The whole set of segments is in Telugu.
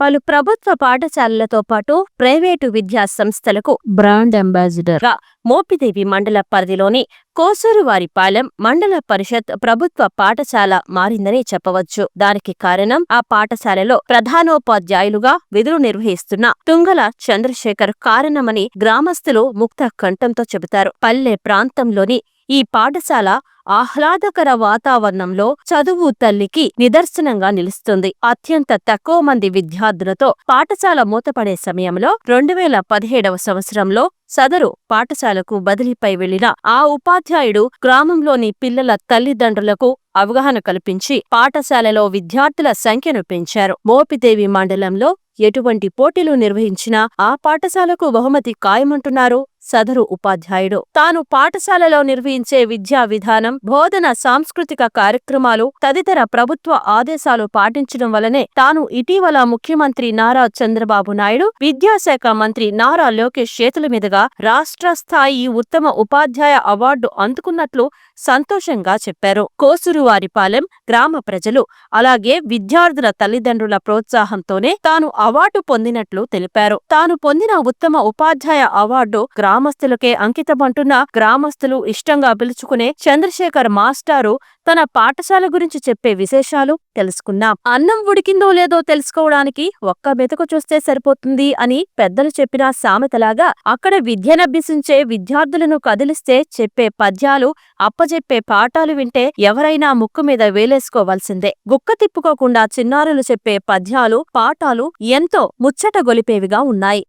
పలు ప్రభుత్వ పాఠశాలలతో పాటు ప్రైవేటు విద్యా సంస్థలకు బ్రాండ్ అంబాసిడర్. గా మోపిదేవి మండల పరిధిలోని కోసూరువారిపాలెం మండల పరిషత్ ప్రభుత్వ పాఠశాల మారిందని చెప్పవచ్చు. దానికి కారణం ఆ పాఠశాలలో ప్రధానోపాధ్యాయులుగా విధులు నిర్వహిస్తున్న తుంగల చంద్రశేఖర్ కారణమని గ్రామస్తులు ముక్త కంఠంతో చెబుతారు. పల్లె ప్రాంతంలోని ఈ పాఠశాల ఆహ్లాదకర వాతావరణంలో చదువు తల్లికి నిదర్శనంగా నిలుస్తుంది. అత్యంత తక్కువ మంది విద్యార్థులతో పాఠశాల మూతపడే సమయంలో రెండు వేల పదిహేడవ సంవత్సరంలో సదరు పాఠశాలకు బదిలీపై వెళ్ళిన ఆ ఉపాధ్యాయుడు గ్రామంలోని పిల్లల తల్లిదండ్రులకు అవగాహన కల్పించి పాఠశాలలో విద్యార్థుల సంఖ్యను పెంచారు. మోపిదేవి మండలంలో ఎటువంటి పోటీలు నిర్వహించినా ఆ పాఠశాలకు బహుమతి ఖాయమంటున్నారు. సదరు ఉపాధ్యాయుడు. తాను పాఠశాలలో నిర్వహించే విద్యా విధానం బోధన సాంస్కృతిక కార్యక్రమాలు తదితర ప్రభుత్వ ఆదేశాలు పాటించడం వలనే తాను ఇటీవల ముఖ్యమంత్రి నారా చంద్రబాబు నాయుడు విద్యాశాఖ మంత్రి నారా లోకేష్ చేతుల మీదుగా రాష్ట్ర స్థాయి ఉత్తమ ఉపాధ్యాయ అవార్డు అందుకున్నట్లు సంతోషంగా చెప్పారు. కోసురువారిపాలెం గ్రామ ప్రజలు అలాగే విద్యార్థుల తల్లిదండ్రుల ప్రోత్సాహంతోనే తాను అవార్డు పొందినట్లు తెలిపారు. తాను పొందిన ఉత్తమ ఉపాధ్యాయ అవార్డు గ్రామస్తులకే అంకితమంటున్న గ్రామస్తులు ఇష్టంగా పిలుచుకునే చంద్రశేఖర్ మాస్టారు తన పాఠశాల గురించి చెప్పే విశేషాలు తెలుసుకున్నాం అన్నం ఉడికిందో లేదో తెలుసుకోవడానికి ఒక్క మెతుకు చూస్తే సరిపోతుంది అని పెద్దలు చెప్పిన సామెతలాగా అక్కడ విద్యనభ్యసించే విద్యార్థులను కదిలిస్తే చెప్పే పద్యాలు అప్పజెప్పే పాఠాలు వింటే ఎవరైనా ముక్కు మీద వేలేసుకోవాల్సిందే. గుక్క తిప్పుకోకుండా చిన్నారులు చెప్పే పద్యాలు పాఠాలు ఎంతో ముచ్చట గొలిపేవిగా ఉన్నాయి.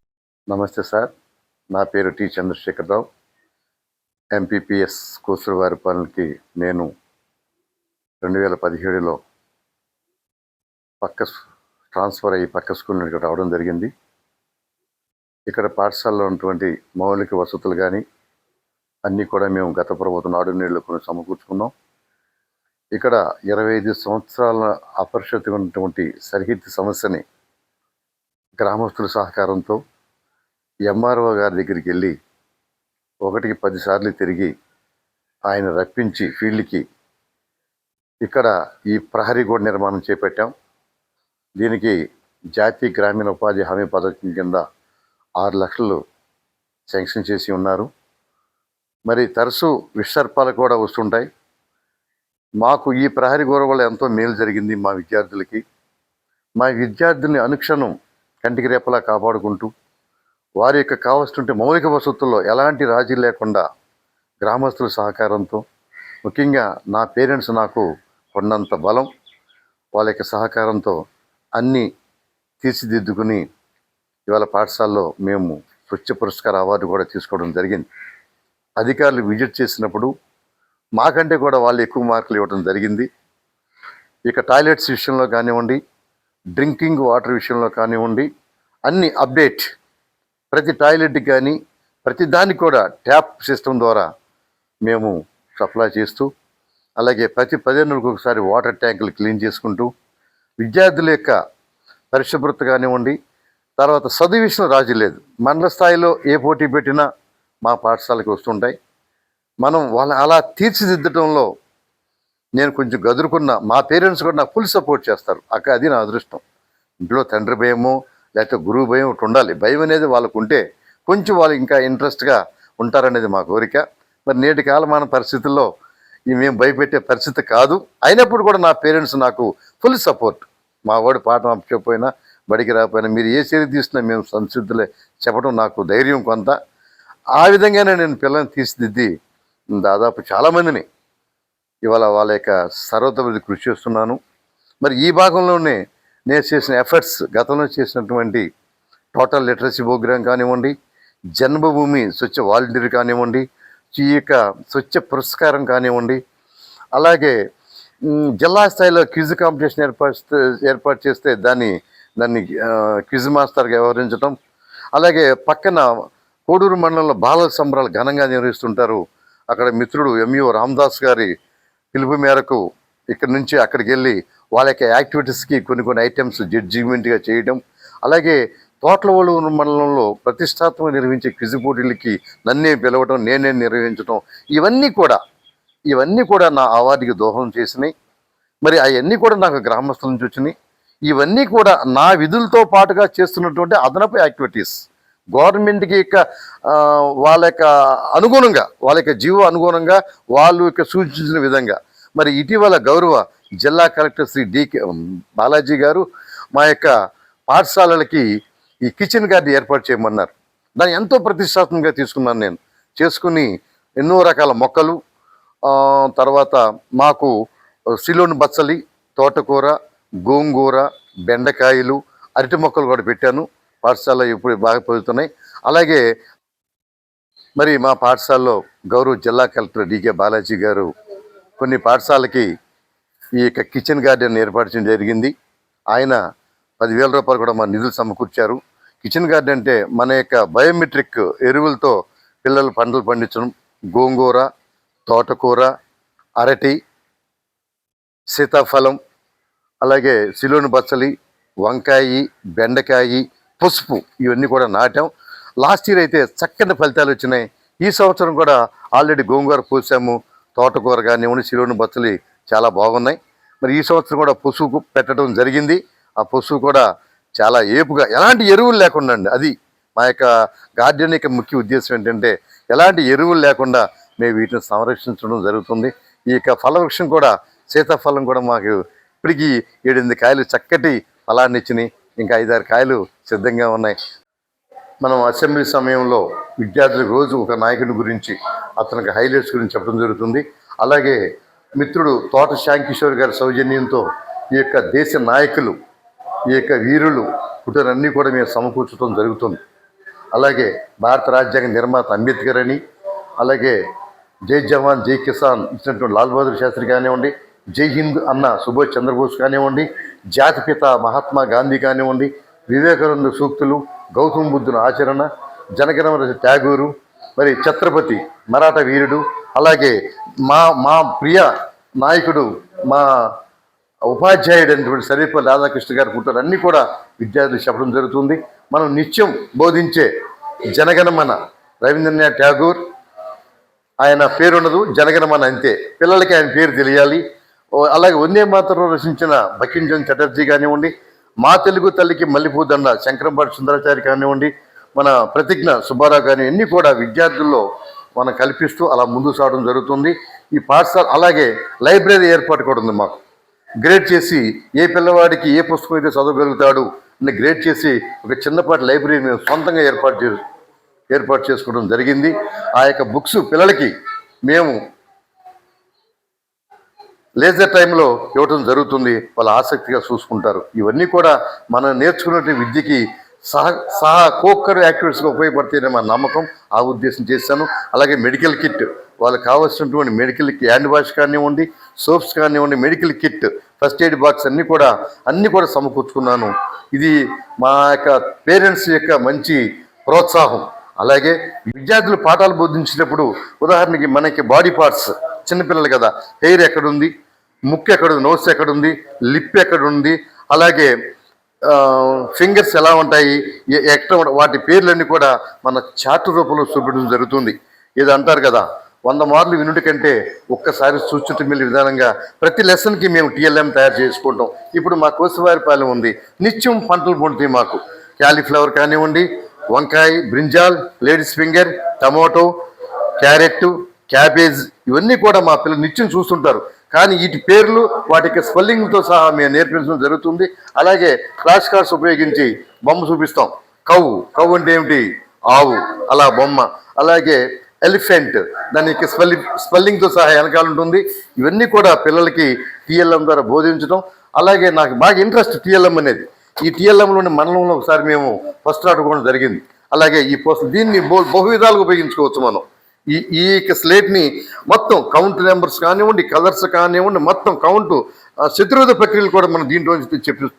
నమస్తే సార్. నా పేరు టి చంద్రశేఖరరావు ఎంపీపీఎస్ కూసురువారిపాలెంకి నేను రెండు వేల పదిహేడులో పక్క ట్రాన్స్ఫర్ అయ్యి పక్క స్కూల్ నుండి ఇక్కడ రావడం జరిగింది. ఇక్కడ పాఠశాలలో ఉన్నటువంటి మౌలిక వసతులు కానీ అన్నీ కూడా మేము గత ప్రభుత్వం నాడు నీళ్ళు కొన్ని సమకూర్చుకున్నాం. ఇక్కడ ఇరవై ఐదు సంవత్సరాల అపరిషత్తు ఉన్నటువంటి సరిహద్దు సమస్యని గ్రామస్తుల సహకారంతో ఎంఆర్ఓ గారి దగ్గరికి వెళ్ళి ఒకటికి పదిసార్లు తిరిగి ఆయన రప్పించి ఫీల్డ్కి ఇక్కడ ఈ ప్రహరీ గోడ నిర్మాణం చేపట్టాం. దీనికి జాతీయ గ్రామీణ ఉపాధి హామీ పథకం కింద ఆరు లక్షలు శాంక్షన్ చేసి ఉన్నారు. మరి తరచూ విసర్పాలు కూడా వస్తుంటాయి. మాకు ఈ ప్రహరీ గోడ వల్ల ఎంతో మేలు జరిగింది మా విద్యార్థులకి. మా విద్యార్థుల్ని అనుక్షణం కంటికి రేపలా కాపాడుకుంటూ వారి యొక్క కావస్తుంటే మౌలిక వసతుల్లో ఎలాంటి రాజీ లేకుండా గ్రామస్తుల సహకారంతో ముఖ్యంగా నా పేరెంట్స్ నాకు కొన్నంత బలం వాళ్ళ యొక్క సహకారంతో అన్నీ తీర్చిదిద్దుకుని ఇవాళ పాఠశాలలో మేము స్వచ్ఛ పురస్కార అవార్డు కూడా తీసుకోవడం జరిగింది. అధికారులు విజిట్ చేసినప్పుడు మాకంటే కూడా వాళ్ళు ఎక్కువ మార్కులు ఇవ్వడం జరిగింది. ఇక టాయిలెట్స్ విషయంలో కానివ్వండి డ్రింకింగ్ వాటర్ విషయంలో కానివ్వండి అన్ని అప్డేట్ ప్రతి టాయిలెట్కి కానీ ప్రతి దానికి కూడా ట్యాప్ సిస్టమ్ ద్వారా మేము సప్లై చేస్తూ అలాగే ప్రతి పదిహేను ఒకసారి వాటర్ ట్యాంకులు క్లీన్ చేసుకుంటూ విద్యార్థుల యొక్క పరిశుభ్రత కానివ్వండి తర్వాత చదువు విషయం రాజీ లేదు. మండల స్థాయిలో ఏ పోటీ పెట్టినా మా పాఠశాలకు వస్తుంటాయి. మనం వాళ్ళ అలా తీర్చిదిద్దడంలో నేను కొంచెం గదురుకున్న మా పేరెంట్స్ కూడా నాకు ఫుల్ సపోర్ట్ చేస్తారు. అక్క అది నా అదృష్టం. ఇంట్లో తండ్రి భయమో లేకపోతే గురువు భయం ఒకటి ఉండాలి. భయం అనేది వాళ్ళకు ఉంటే కొంచెం వాళ్ళు ఇంకా ఇంట్రెస్ట్గా ఉంటారనేది మా కోరిక. మరి నేటి కాలమాన పరిస్థితుల్లో మేము భయపెట్టే పరిస్థితి కాదు. అయినప్పుడు కూడా నా పేరెంట్స్ నాకు ఫుల్ సపోర్ట్. మా వాడు పాఠం అప్పకపోయినా బడికి రాకపోయినా మీరు ఏ చర్య తీసినా మేము సంసిద్ధులే చెప్పడం నాకు ధైర్యం కొంత. ఆ విధంగానే నేను పిల్లల్ని తీసిదిద్ది దాదాపు చాలామందిని. ఇవాళ వాళ్ళ యొక్క సర్వతోభివృద్ధి కృషి చేస్తున్నాను. మరి ఈ భాగంలోనే నేను చేసిన ఎఫర్ట్స్ గతంలో చేసినటువంటి టోటల్ లిటరసీ ప్రోగ్రామ్ కానివ్వండి జన్మభూమి స్వచ్ఛ వాలంటీర్ కానివ్వండి ఈ యొక్క స్వచ్ఛ పురస్కారం కానివ్వండి అలాగే జిల్లా స్థాయిలో క్విజ్ కాంపిటీషన్ ఏర్పాటు ఏర్పాటు చేస్తే దాన్ని దాన్ని క్విజ్ మాస్టర్గా వ్యవహరించడం అలాగే పక్కన కోడూరు మండలంలో బాలల సంబరాలు ఘనంగా నిర్వహిస్తుంటారు. అక్కడ మిత్రుడు ఎంఈఓ రామదాస్ గారి పిలుపు మేరకు ఇక్కడ నుంచి అక్కడికి వెళ్ళి వాళ్ళ యొక్క యాక్టివిటీస్కి కొన్ని కొన్ని ఐటమ్స్ జడ్జిమెంట్గా చేయడం అలాగే తోటలవోలు మండలంలో ప్రతిష్టాత్మక నిర్వహించే క్విజు పోటీలకి నన్నే పిలవడం నేనే నిర్వహించడం ఇవన్నీ కూడా ఇవన్నీ కూడా నా అవార్డుకి దోహదం చేసినాయి. మరి అవన్నీ కూడా నాకు గ్రామస్తుల నుంచి వచ్చినాయి. ఇవన్నీ కూడా నా విధులతో పాటుగా చేస్తున్నటువంటి అదనపు యాక్టివిటీస్. గవర్నమెంట్కి యొక్క వాళ్ళ యొక్క అనుగుణంగా వాళ్ళ యొక్క జీవో అనుగుణంగా వాళ్ళు యొక్క సూచించిన విధంగా. మరి ఇటీవల గౌరవ జిల్లా కలెక్టర్ శ్రీ డికే బాలాజీ గారు మా యొక్క పాఠశాలలకి ఈ కిచెన్ గార్డెన్ ఏర్పాటు చేయమన్నారు. దాన్ని ఎంతో ప్రతిష్టాత్మకంగా తీసుకున్నాను నేను. చేసుకుని ఎన్నో రకాల మొక్కలు తర్వాత మాకు సిలోని బచ్చలి తోటకూర గోంగూర బెండకాయలు అరటి మొక్కలు కూడా పెట్టాను. పాఠశాల ఇప్పుడు బాగా పెరుగుతున్నాయి. అలాగే మరి మా పాఠశాలలో గౌరవ జిల్లా కలెక్టర్ డికే బాలాజీ గారు కొన్ని పాఠశాలకి ఈ యొక్క కిచెన్ గార్డెన్ ఏర్పరచడం చేయడం జరిగింది. ఆయన పదివేల రూపాయలు కూడా మన నిధులు సమకూర్చారు. కిచెన్ గార్డెన్ అంటే మన యొక్క బయోమెట్రిక్ ఎరువులతో పిల్లలు పంటలు పండించడం. గోంగూర తోటకూర అరటి సీతాఫలం అలాగే సిలోని బచ్చలి వంకాయి బెండకాయి పసుపు ఇవన్నీ కూడా నాటాం. లాస్ట్ ఇయర్ అయితే చక్కని ఫలితాలు వచ్చినాయి. ఈ సంవత్సరం కూడా ఆల్రెడీ గోంగూర పూసాము తోటకూర కానివ్వండి సిలోని బచ్చలి చాలా బాగున్నాయి. మరి ఈ సంవత్సరం కూడా పసుపు పెట్టడం జరిగింది. ఆ పశువు కూడా చాలా ఏపుగా ఎలాంటి ఎరువులు లేకుండా అండి. అది మా యొక్క గార్డెన్ యొక్క ముఖ్య ఉద్దేశం ఏంటంటే ఎలాంటి ఎరువులు లేకుండా మేము వీటిని సంరక్షించడం జరుగుతుంది. ఈ యొక్క ఫలవృక్షం కూడా సీతాఫలం కూడా మాకు ఇప్పటికీ ఏడెనిమిది కాయలు చక్కటి ఫలాన్ని ఇచ్చినాయి ఇంకా ఐదారు కాయలు సిద్ధంగా ఉన్నాయి. మనం అసెంబ్లీ సమయంలో విద్యార్థులకు రోజు ఒక నాయకుడి గురించి అతనికి హైలైట్స్ గురించి చెప్పడం జరుగుతుంది. అలాగే మిత్రుడు తోట శ్యాంకిషోర్ గారి సౌజన్యంతో ఈ యొక్క దేశ నాయకులు ఈ యొక్క వీరులు పుట్టినన్నీ కూడా మేము సమకూర్చడం జరుగుతుంది. అలాగే భారత రాజ్యాంగ నిర్మాత అంబేద్కర్ అని అలాగే జై జవాన్ జై కిసాన్ ఇచ్చినటువంటి లాల్ బహదూర్ శాస్త్రి కానివ్వండి జై హింద్ అన్న సుభాష్ చంద్రబోస్ కానివ్వండి జాతిపిత మహాత్మా గాంధీ కానివ్వండి వివేకానంద సూక్తులు గౌతమ బుద్ధుని ఆచరణ జనగణమన ట్యాగూరు మరి ఛత్రపతి మరాఠా వీరుడు అలాగే మా మా ప్రియ నాయకుడు మా ఉపాధ్యాయుడు అయినటువంటి సర్వేపల్లి రాధాకృష్ణ గారి పుట్టారు అన్నీ కూడా విద్యార్థులు చెప్పడం జరుగుతుంది. మనం నిత్యం బోధించే జనగణమన రవీంద్రనాథ్ ఠాగూర్ ఆయన పేరు ఉండదు జనగణమన అంతే. పిల్లలకి ఆయన పేరు తెలియాలి. అలాగే వందే మాత్రం రచించిన బకింజన్ చటర్జీ కానివ్వండి మా తెలుగు తల్లికి మల్లెపూదండ శంకరంపాటి సుందరాచారి కానివ్వండి మన ప్రతిజ్ఞ సుబ్బారావు కానీ అన్నీ కూడా విద్యార్థుల్లో మనం కల్పిస్తూ అలా ముందుకు సాగడం జరుగుతుంది. ఈ పాఠశాల అలాగే లైబ్రరీ ఏర్పాటు కూడా ఉంది మాకు. గ్రేడ్ చేసి ఏ పిల్లవాడికి ఏ పుస్తకం అయితే చదవగలుగుతాడు అని గ్రేడ్ చేసి ఒక చిన్నపాటి లైబ్రరీ మేము సొంతంగా ఏర్పాటు చే ఏర్పాటు చేసుకోవడం జరిగింది. ఆ యొక్క బుక్స్ పిల్లలకి మేము లేజర్ టైంలో ఇవ్వటం జరుగుతుంది. వాళ్ళు ఆసక్తిగా చూసుకుంటారు. ఇవన్నీ కూడా మనం నేర్చుకున్నటువంటి విద్యకి సహ సహా కోక్కర్ యాక్టివిటీస్గా ఉపయోగపడతాయని మా నమ్మకం ఆ ఉద్దేశం చేశాను. అలాగే మెడికల్ కిట్ వాళ్ళకి కావాల్సినటువంటి మెడికల్ హ్యాండ్ వాష్ కానివ్వండి సోప్స్ కానివ్వండి medical kit first aid box అన్నీ కూడా అన్నీ కూడా సమకూర్చుకున్నాను. ఇది మా యొక్క పేరెంట్స్ యొక్క మంచి ప్రోత్సాహం. అలాగే విద్యార్థులు పాఠాలు బోధించినప్పుడు ఉదాహరణకి మనకి బాడీ పార్ట్స్ చిన్నపిల్లలు కదా హెయిర్ ఎక్కడుంది ముక్కు ఎక్కడుంది నోస్ ఎక్కడుంది లిప్ ఎక్కడుంది అలాగే ఫింగర్స్ ఎలా ఉంటాయి ఎక్కడ వాటి పేర్లన్నీ కూడా మన చార్ట్ రూపంలో చూపించడం జరుగుతుంది. ఇది అంటారు కదా వంద మార్లు వినుటి కంటే ఒక్కసారి సూచిత మిల్లి విధానంగా ప్రతి లెసన్కి మేము టీఎల్ఎం తయారు చేసుకుంటాం. ఇప్పుడు మా కోసవారిపాలెం ఉంది. నిత్యం పంటలు పండుతాయి మాకు. క్యాలీఫ్లవర్ కానివ్వండి వంకాయ brinjal ladies finger tomato carrot cabbage ఇవన్నీ కూడా మా పిల్లలు నిత్యం చూస్తుంటారు. కానీ వీటి పేర్లు వాటికి స్పెల్లింగ్తో సహా మేము నేర్పించడం జరుగుతుంది. అలాగే ఫ్లాష్ కార్డ్స్ ఉపయోగించి బొమ్మ చూపిస్తాం. కవ్వు కవ్వు అంటే ఏమిటి? ఆవు అలా బొమ్మ. అలాగే ఎలిఫెంట్ దానికి స్పెల్లింగ్ స్పెల్లింగ్తో సహా వెనకాల ఉంటుంది. ఇవన్నీ కూడా పిల్లలకి టీఎల్ఎం ద్వారా బోధించడం. అలాగే నాకు బాగా ఇంట్రెస్ట్ టీఎల్ఎం అనేది. ఈ టీఎల్ఎంలోని మండలంలో ఒకసారి మేము ఫస్ట్ ఆడుకోవడం జరిగింది. అలాగే ఈ పోస్ట్ దీన్ని బహు బహు విధాలుగా ఉపయోగించుకోవచ్చు మనం. ఈ ఈ స్లేట్ని మొత్తం కౌంట్ నెంబర్స్ కానివ్వండి కలర్స్ కానివ్వండి మొత్తం కౌంట్ శత్రువుత ప్రక్రియలు కూడా మనం దీంట్లో నుంచి చెప్పి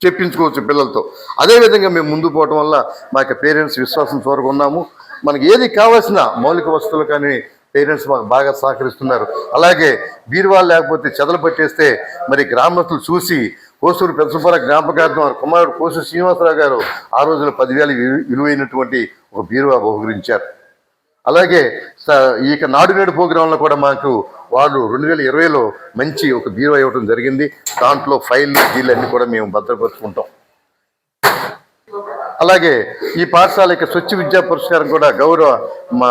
చెప్పించుకోవచ్చు పిల్లలతో. అదేవిధంగా మేము ముందు పోవటం వల్ల మా యొక్క పేరెంట్స్ విశ్వాసం ఉన్నాము. మనకి ఏది కావాల్సిన మౌలిక వస్తువులు కానీ పేరెంట్స్ మాకు బాగా సహకరిస్తున్నారు. అలాగే బీరువాళ్ళు లేకపోతే చెదలు పట్టేస్తే మరి గ్రామస్తులు చూసి కోసూరు పెద్దసుబ్బర జ్ఞాపకార్థం వారి కుమారుడు కోసూరు శ్రీనివాసరావు గారు ఆ రోజున పదివేల విలువైనటువంటి ఒక బీరువా బహుకరించారు. అలాగే స- ఈ యొక్క నాడు నేడు ప్రోగ్రాంలో కూడా మాకు వాళ్ళు రెండు వేల ఇరవైలో మంచి ఒక బీరో ఇవ్వడం జరిగింది. దాంట్లో ఫైల్ డీల్ అన్ని కూడా మేము భద్రపరుచుకుంటాం. అలాగే ఈ పాఠశాల యొక్క స్వచ్ఛ విద్యా పురస్కారం కూడా గౌరవ మా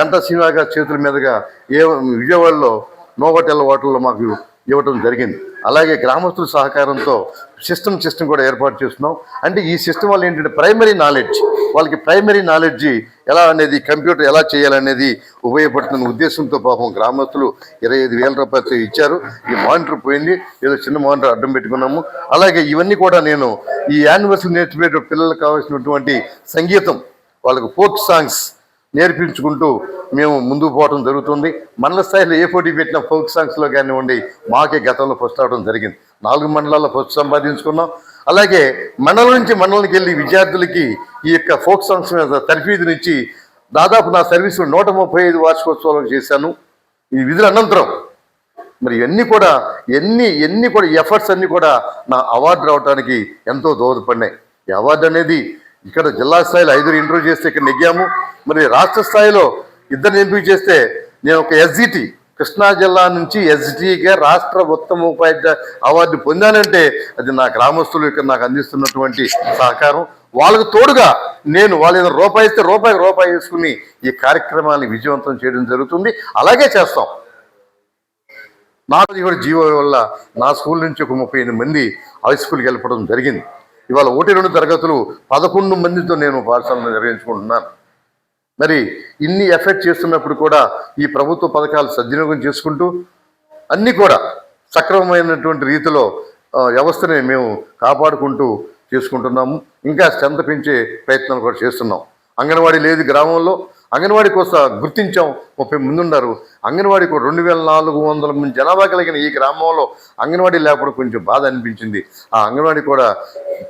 గంట శ్రీనివా గారి చేతుల మీదుగా ఏ విజయవాడలో నోవటెల్ హోటల్లో మాకు ఇవ్వటం జరిగింది. అలాగే గ్రామస్తుల సహకారంతో సిస్టమ్ సిస్టమ్ కూడా ఏర్పాటు చేస్తున్నాం. అంటే ఈ సిస్టమ్ వల్ల ఏంటంటే ప్రైమరీ నాలెడ్జ్ వాళ్ళకి ప్రైమరీ నాలెడ్జ్ ఎలా అనేది కంప్యూటర్ ఎలా చేయాలనేది ఉపయోగపడుతున్న ఉద్దేశంతో పాపం గ్రామస్తులు ఇరవై ఐదు వేల రూపాయలు ఇచ్చారు. ఈ మానిటర్ పోయింది. ఏదో చిన్న మానిటర్ అడ్డం పెట్టుకున్నాము. అలాగే ఇవన్నీ కూడా నేను ఈ యానివర్సరీ నేర్చుకునే పిల్లలకు కావాల్సినటువంటి సంగీతం వాళ్ళకు ఫోక్ సాంగ్స్ నేర్పించుకుంటూ మేము ముందుకు పోవడం జరుగుతుంది. మండల స్థాయిలో ఏ పోటీ పెట్టిన ఫోక్ సాంగ్స్లో కానివ్వండి మాకే గతంలో ఫస్ట్ అవడం జరిగింది. నాలుగు మండలాల్లో ఫస్ట్ సంపాదించుకున్నాం. అలాగే మండలం నుంచి మండలానికి వెళ్ళి విద్యార్థులకి ఈ యొక్క ఫోక్ సాంగ్స్ మీద తర్ఫీదునిచ్చి దాదాపు నా సర్వీసు నూట ముప్పై ఐదు వార్షికోత్సవాలు చేశాను. ఈ విధుల అనంతరం మరి ఇవన్నీ కూడా ఎన్ని ఎన్ని కూడా ఎఫర్ట్స్ అన్నీ కూడా నా అవార్డు రావడానికి ఎంతో దోహదపడినాయి. ఈ అవార్డు అనేది ఇక్కడ జిల్లా స్థాయిలో ఐదుగురు ఇంటర్వ్యూ చేస్తే ఇక్కడ నెగ్గాము. మరి రాష్ట్ర స్థాయిలో ఇద్దరిని ఎంపిక చేస్తే నేను ఒక ఎస్జిటి కృష్ణా జిల్లా నుంచి ఎస్జిటిగా రాష్ట్ర ఉత్తమ ఉపాధ్యాయ అవార్డు పొందానంటే అది నా గ్రామస్తులు ఇక్కడ నాకు అందిస్తున్నటువంటి సహకారం. వాళ్ళకు తోడుగా నేను వాళ్ళ ఏదైనా రూపాయి ఇస్తే రూపాయి రూపాయి వేసుకుని ఈ కార్యక్రమాన్ని విజయవంతం చేయడం జరుగుతుంది. అలాగే చేస్తాం. నాకు కూడా జీవో వల్ల నా స్కూల్ నుంచి ఒక ముప్పై మంది హై స్కూల్కి వెళ్ళిపోవడం జరిగింది. ఇవాళ ఒకటి రెండు తరగతులు పదకొండు మందితో నేను పాఠశాలను నిర్వహించుకుంటున్నాను. మరి ఇన్ని ఎఫెక్ట్ చేస్తున్నప్పుడు కూడా ఈ ప్రభుత్వ పథకాలు సద్వినియోగం చేసుకుంటూ అన్నీ కూడా సక్రమమైనటువంటి రీతిలో వ్యవస్థని మేము కాపాడుకుంటూ చేసుకుంటున్నాము. ఇంకా స్ట్రెంత్ పెంచే ప్రయత్నాలు కూడా చేస్తున్నాం. అంగన్వాడీ లేదు గ్రామంలో అంగన్వాడీ కోసం గుర్తించాం. ముప్పై మంది ఉన్నారు. అంగన్వాడీకి రెండు వేల నాలుగు వందల మంది జనాభా కలిగిన ఈ గ్రామంలో అంగన్వాడీ లేకపోవడం కొంచెం బాధ అనిపించింది. ఆ అంగన్వాడీ కూడా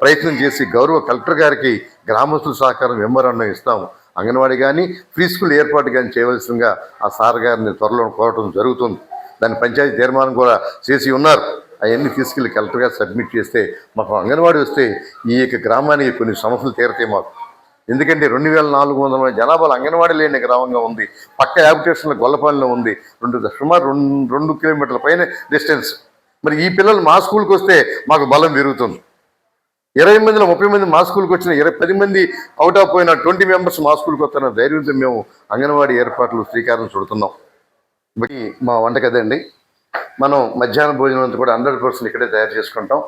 ప్రయత్నం చేసి గౌరవ కలెక్టర్ గారికి గ్రామస్తుల సహకారం మెమోరాండం ఇస్తాము. అంగన్వాడీ కానీ ఫ్రీ స్కూల్ ఏర్పాటు కానీ చేయవలసిందిగా ఆ సార్ గారిని త్వరలో కోరటం జరుగుతుంది. దాని పంచాయతీ తీర్మానం కూడా చేసి ఉన్నారు. అవన్నీ తీసుకెళ్ళి కలెక్టర్గా సబ్మిట్ చేస్తే మాకు అంగన్వాడీ వస్తే ఈ యొక్క గ్రామానికి కొన్ని సమస్యలు తీరతాయి మాకు. ఎందుకంటే రెండు వేల నాలుగు వందల మంది జనాభాలో అంగన్వాడీ లేని గ్రామంగా ఉంది. పక్క యాబిటేషన్లో గొల్లపాలెంలో ఉంది. రెండు సుమారు రెండు రెండు కిలోమీటర్ల పైన డిస్టెన్స్. మరి ఈ పిల్లలు మా స్కూల్కి వస్తే మాకు బలం పెరుగుతుంది. ఇరవై మందిలో ముప్పై మంది మా స్కూల్కి వచ్చిన ఇరవై పది మంది అవుట్ ఆఫ్ పోయిన ట్వంటీ మెంబర్స్ మా స్కూల్కి వస్తున్న ధైర్యంతో మేము అంగన్వాడీ ఏర్పాట్లు శ్రీకారం చుడుతున్నాం. మా వంట కదండి? మనం మధ్యాహ్న భోజనం అంతా కూడా హండ్రెడ్ పర్సెంట్ ఇక్కడే తయారు చేసుకుంటాం.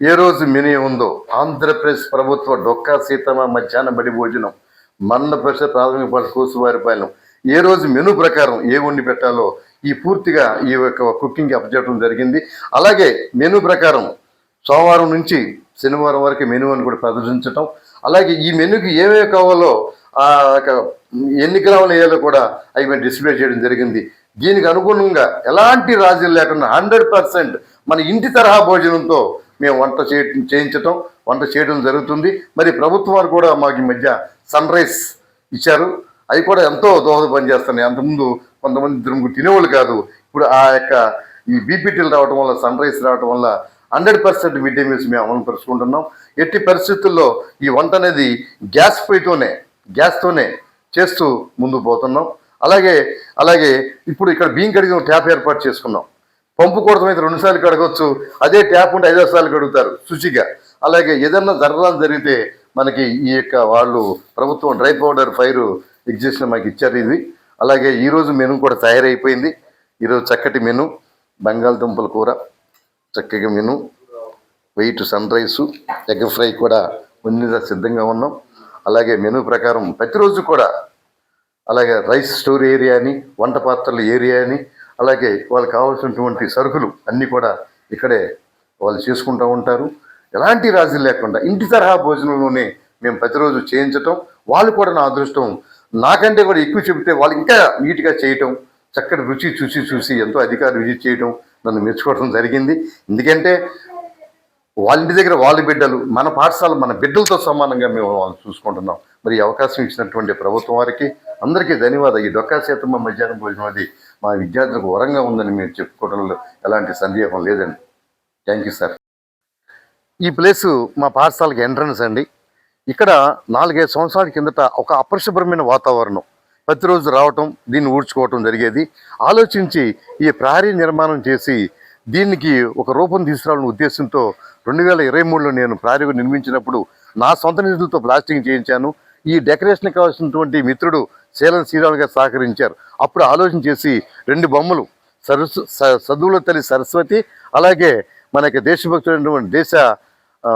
ఏ రోజు మెనూ ఉందో ఆంధ్రప్రదేశ్ ప్రభుత్వ డొక్కా సీతమ్మ మధ్యాహ్న బడి భోజనం మరణ పరిషత్ ప్రాథమిక పాఠశాల కోసువారిపాలెం ఏ రోజు మెనూ ప్రకారం ఏ వండి పెట్టాలో ఈ పూర్తిగా ఈ యొక్క కుకింగ్ అప్పచెప్పడం జరిగింది. అలాగే మెనూ ప్రకారం సోమవారం నుంచి శనివారం వరకు మెనూ అని కూడా ప్రదర్శించటం. అలాగే ఈ మెనూకి ఏమేమి కావాలో ఆ యొక్క ఎన్ని గ్రాములు వేయాలో కూడా అవి మేము డిస్ప్లే చేయడం జరిగింది. దీనికి అనుగుణంగా ఎలాంటి రాజీలు లేకుండా హండ్రెడ్ పర్సెంట్ మన ఇంటి తరహా భోజనంతో మేము వంట చే చేయించటం వంట చేయడం జరుగుతుంది. మరి ప్రభుత్వం వారు కూడా మాకు ఈ మధ్య సన్ రైస్ ఇచ్చారు. అవి కూడా ఎంతో దోహద పనిచేస్తున్నాయి. అంతకుముందు కొంతమంది ఇద్దరు తినేవాళ్ళు కాదు. ఇప్పుడు ఆ యొక్క ఈ బీపీటీలు రావడం వల్ల సన్ రైస్ రావడం వల్ల hundred percent mid day meals మేము అమలు పరుచుకుంటున్నాం. ఎట్టి పరిస్థితుల్లో ఈ వంట అనేది గ్యాస్ పొయ్యితోనే గ్యాస్తోనే చేస్తూ ముందుకు పోతున్నాం. అలాగే అలాగే ఇప్పుడు ఇక్కడ బియ్యం కడిగిన ట్యాప్ ఏర్పాటు చేసుకున్నాం. పంపు కొడతం అయితే రెండు సార్లు కడగవచ్చు అదే ట్యాప్ ఉంటే ఐదో సార్లు కడుగుతారు శుచిగా. అలాగే ఏదన్నా జరగడం జరిగితే మనకి ఈ యొక్క వాళ్ళు ప్రభుత్వం డ్రై పౌడర్ ఫైర్ ఎగ్జిస్షన్ మాకు ఇచ్చారు ఇది. అలాగే ఈరోజు మెను కూడా తయారైపోయింది. ఈరోజు చక్కటి మెను బంగాళదుంపల కూర చక్కగా మెను వెయిట్ సన్ రైసు ఎగ్ ఫ్రై కూడా ముందుగా సిద్ధంగా ఉన్నాం. అలాగే మెను ప్రకారం ప్రతిరోజు కూడా అలాగే రైస్ స్టోర్ ఏరియా అని వంట పాత్రల ఏరియా అని అలాగే వాళ్ళకి కావాల్సినటువంటి సరుకులు అన్నీ కూడా ఇక్కడే వాళ్ళు చేసుకుంటూ ఉంటారు. ఎలాంటి రాజీ లేకుండా ఇంటి తరహా భోజనంలోనే మేము ప్రతిరోజు చేయించటం వాళ్ళు కూడా నా అదృష్టం నాకంటే కూడా ఎక్కువ చెబితే వాళ్ళు ఇంకా నీట్గా చేయటం చక్కటి రుచి చూసి చూసి ఎంతో అధికార విజిట్ చేయటం నన్ను మెచ్చుకోవడం జరిగింది. ఎందుకంటే వాళ్ళ ఇంటి దగ్గర వాళ్ళ బిడ్డలు మన పాఠశాల మన బిడ్డలతో సమానంగా మేము వాళ్ళని చూసుకుంటున్నాం. మరి అవకాశం ఇచ్చినటువంటి ప్రభుత్వం వారికి అందరికీ ధన్యవాదాలు. ఈ డొక్కా సీతమ్మ మధ్యాహ్నం భోజనం అది మా విద్యార్థులకు వరంగా ఉందని మీరు చెప్పుకోవడంలో ఎలాంటి సందేహం లేదండి. థ్యాంక్ యూ సార్ ఈ ప్లేసు మా పాఠశాలకి ఎంట్రన్స్ అండి. ఇక్కడ నాలుగైదు సంవత్సరాల కిందట ఒక అపరిశుభ్రమైన వాతావరణం. ప్రతిరోజు రావటం దీన్ని ఊడ్చుకోవటం జరిగేది. ఆలోచించి ఈ ప్రహరీ నిర్మాణం చేసి దీనికి ఒక రూపం తీసుకురావాలనే ఉద్దేశంతో రెండు వేల ఇరవై మూడులో నేను ప్రహరీ నిర్మించినప్పుడు నా సొంత నిధులతో ప్లాస్టింగ్ చేయించాను. ఈ డెకరేషన్కి కావాల్సినటువంటి మిత్రుడు శీలం శ్రీరామ్ గారు సహకరించారు. అప్పుడు ఆలోచన చేసి రెండు బొమ్మలు సరస్వ స- చదువుల తల్లి సరస్వతి అలాగే మనకి దేశభక్తులైనటువంటి దేశ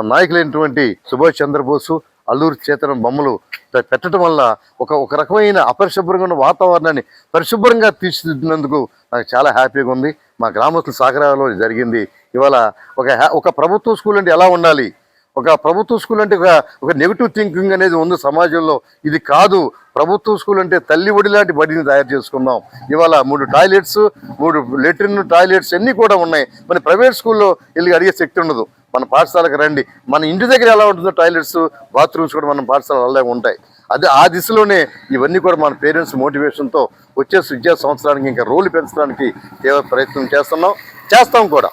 నాయకులైనటువంటి సుభాష్ చంద్రబోసు అల్లూరి చేతనం బొమ్మలు పెట్టడం వల్ల ఒక ఒక రకమైన అపరిశుభ్రంగా ఉన్న వాతావరణాన్ని పరిశుభ్రంగా తీర్చిదిద్దినందుకు నాకు చాలా హ్యాపీగా ఉంది. మా గ్రామస్తుల సహకారంలో జరిగింది. ఇవాళ ఒక హ్యా- ఒక ప్రభుత్వ స్కూల్ అంటే ఎలా ఉండాలి? ఒక ప్రభుత్వ స్కూల్ అంటే ఒక ఒక నెగిటివ్ థింకింగ్ అనేది ఉంది సమాజంలో. ఇది కాదు. ప్రభుత్వ స్కూల్ అంటే తల్లి ఒడి లాంటి బడిని తయారు చేసుకుందాం. ఇవాళ మూడు టాయిలెట్స్ మూడు లెట్రిన్ టాయిలెట్స్ అన్నీ కూడా ఉన్నాయి. మన ప్రైవేట్ స్కూల్లో వెళ్ళి అడిగే శక్తి ఉండదు. మన పాఠశాలకు రండి. మన ఇంటి దగ్గర ఎలా ఉంటుందో టాయిలెట్స్ బాత్రూమ్స్ కూడా మన పాఠశాల అలాగే ఉంటాయి. అదే ఆ దిశలోనే ఇవన్నీ కూడా మన పేరెంట్స్ మోటివేషన్తో వచ్చే విద్యా సంవత్సరానికి ఇంకా రోలు పెంచడానికి తీవ్ర ప్రయత్నం చేస్తున్నాం. చేస్తాం కూడా.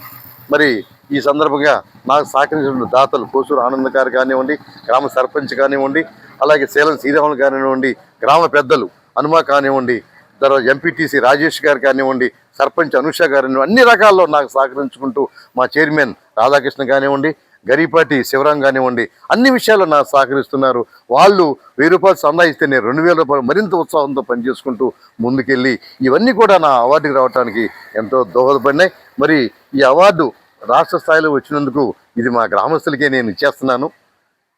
మరి ఈ సందర్భంగా నాకు సహకరించిన దాతలు కోసూరు ఆనంద్ గారు కానివ్వండి గ్రామ సర్పంచ్ కానివ్వండి అలాగే శీలం శ్రీరాములు కానివ్వండి గ్రామ పెద్దలు హనుమ కానివ్వండి తర్వాత ఎంపీటీసీ రాజేష్ గారు కానివ్వండి సర్పంచ్ అనుష గారు అన్ని రకాల్లో నాకు సహకరించుకుంటూ మా చైర్మన్ రాధాకృష్ణ కానివ్వండి గరీపాటి శివరాం కానివ్వండి అన్ని విషయాల్లో నాకు సహకరిస్తున్నారు. వాళ్ళు వెయ్యి రూపాయలు సందాయిస్తే నేను రెండు వేల రూపాయలు మరింత ఉత్సాహంతో పనిచేసుకుంటూ ముందుకెళ్ళి ఇవన్నీ కూడా నా అవార్డుకి రావడానికి ఎంతో దోహదపడినాయి. మరి ఈ అవార్డు రాష్ట్ర స్థాయిలో వచ్చినందుకు ఇది మా గ్రామస్తులకే నేను ఇచ్చేస్తున్నాను.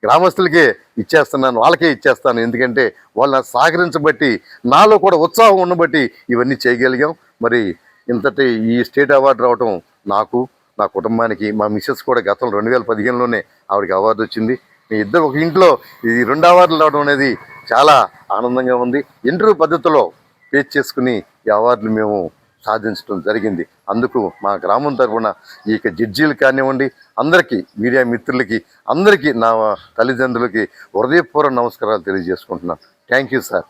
గ్రామస్తులకే ఇచ్చేస్తున్నాను వాళ్ళకే ఇచ్చేస్తాను. ఎందుకంటే వాళ్ళు నాకు సహకరించబట్టి నాలో కూడా ఉత్సాహం ఉండబట్టి ఇవన్నీ చేయగలిగాం. మరి ఇంతటి ఈ స్టేట్ అవార్డు రావటం నాకు నా కుటుంబానికి మా మిస్సెస్ కూడా గతం రెండు వేల పదిహేనులోనే ఆవిడకి అవార్డు వచ్చింది. మీ ఇద్దరు ఒక ఇంట్లో ఈ రెండు అవార్డులు రావడం అనేది చాలా ఆనందంగా ఉంది. ఇంటర్వ్యూ పద్ధతిలో పేచ్ చేసుకుని ఈ అవార్డులు మేము సాధించడం జరిగింది. అందుకు మా గ్రామం తరఫున ఈ యొక్క జడ్జీలు కానివ్వండి అందరికీ మీడియా మిత్రులకి అందరికీ నా తల్లిదండ్రులకి హృదయపూర్వక నమస్కారాలు తెలియజేసుకుంటున్నాను. Thank you sir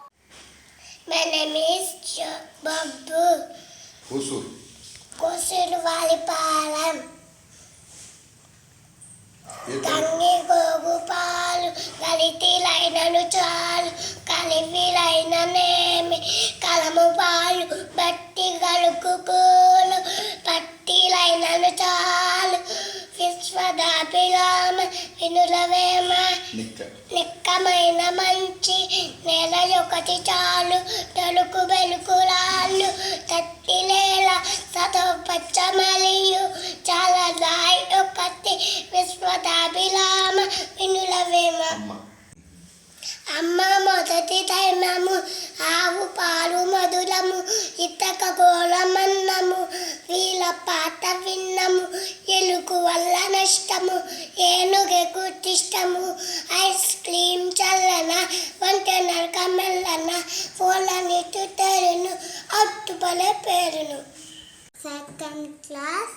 My name is Valipalam. చాలు కలివిలైననేమి కలము పాలు బట్టి గలుకు పూలు పట్టిలైనను చాలు. విశ్వదాభిరామ వినులవేమ నిక్కమైన మంచి నెల ఒకటి చాలు. తలుకు బెలుకురాళ్ళు తట్టిలేల సతో పచ్చమలియు చాలా దాయి ఒకటి విశ్వదాభిరామ వినులవేమ. అమ్మ మొదటి దైనము ఆవు పాలు మధురము ఇతక గోళమన్నము వీళ్ళ పాట విన్నము ఎలుగు వల్ల నష్టము ఏనుగెకు తిష్టము ఐస్ క్రీమ్ చల్లన వంట నరక మెల్లన పూలని తుటరును అట్టుపలే పేరును. Second class.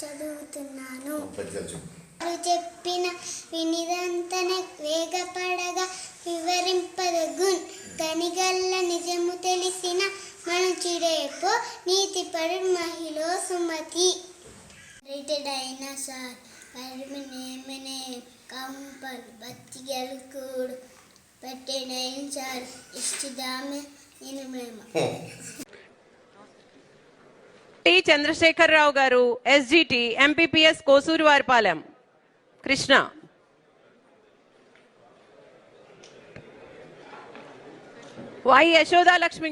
చదువుతున్నాను. చెప్పిన వినిదంతనే వివరింపదగున్ గనిగల్ల నిజము తెలిసిన మనుచుడేపో నీతిపడు మహిళ సుమతి. రిటైర్డ్ అయిన సార్ పరిమినేమనే కంపల్ బతిగలు కూడు పెట్టిన సార్ ఇష్టిదామె నేను మేము. టి. చంద్రశేఖరరావు గారు ఎస్జిటి ఎంపీపీఎస్ కోసూరువారిపాలెం. కృష్ణ. వై యశోదాలక్ష్మి గారు